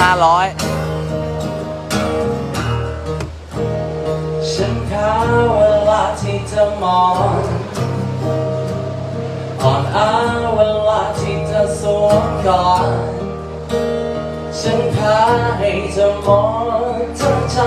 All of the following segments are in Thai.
ห้าร้อยฉันหาเวลาที่จะมองอ่อนอาเวลาที่จะสวมกอดฉันพาให้เธอมองทั้งใจ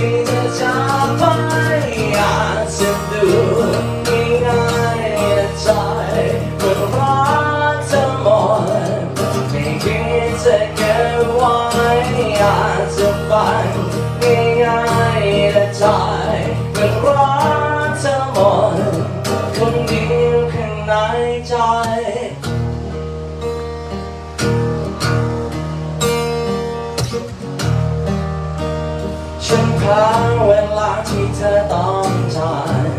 วัน ฉันพาเวลาที่เธอต้องการ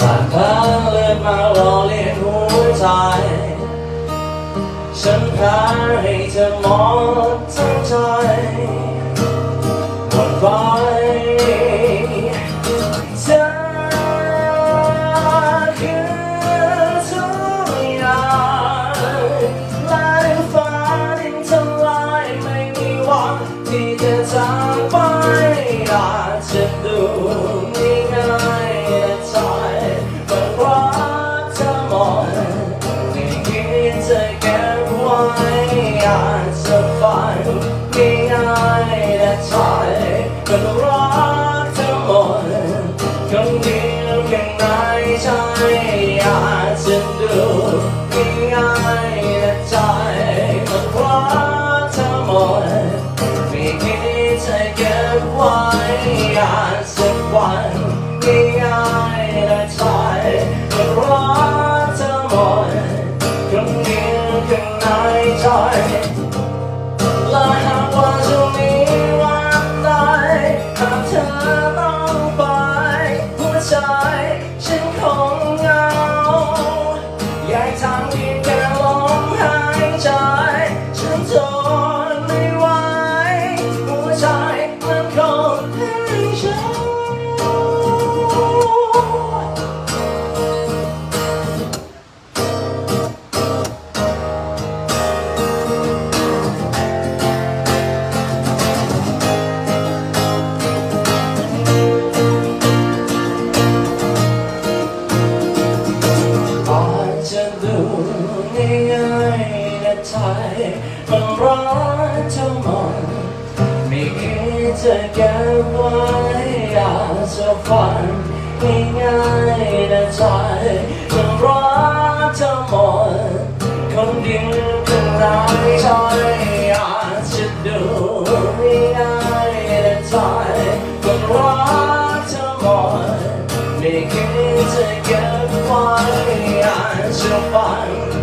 ผ่านพาเลือดมารอเลียงหัวใจฉันพาให้เธอหมดทั้งใจหมดไฟ ฝันง่ายแต่ใจก็รักเธอหมดคนเดียวข้างในใจอาจจะดูง่ายๆแต่ใจก็รักเธอหมดไม่คิดจะเก็บไว้อากจจะฝันง่ายๆแต่ใจก็รักเธอหมด ห มันรักเธอหมดไม่คิดจะเก็บไว้อาจจะฝันง่ายๆแต่ใจมันรักเธอหมดคนเดียวข้างในใจอาจจะดูง่ายๆแต่ใจมันรักเธอหมดไม่คิดจะเก็บไว้อาจจะฝัน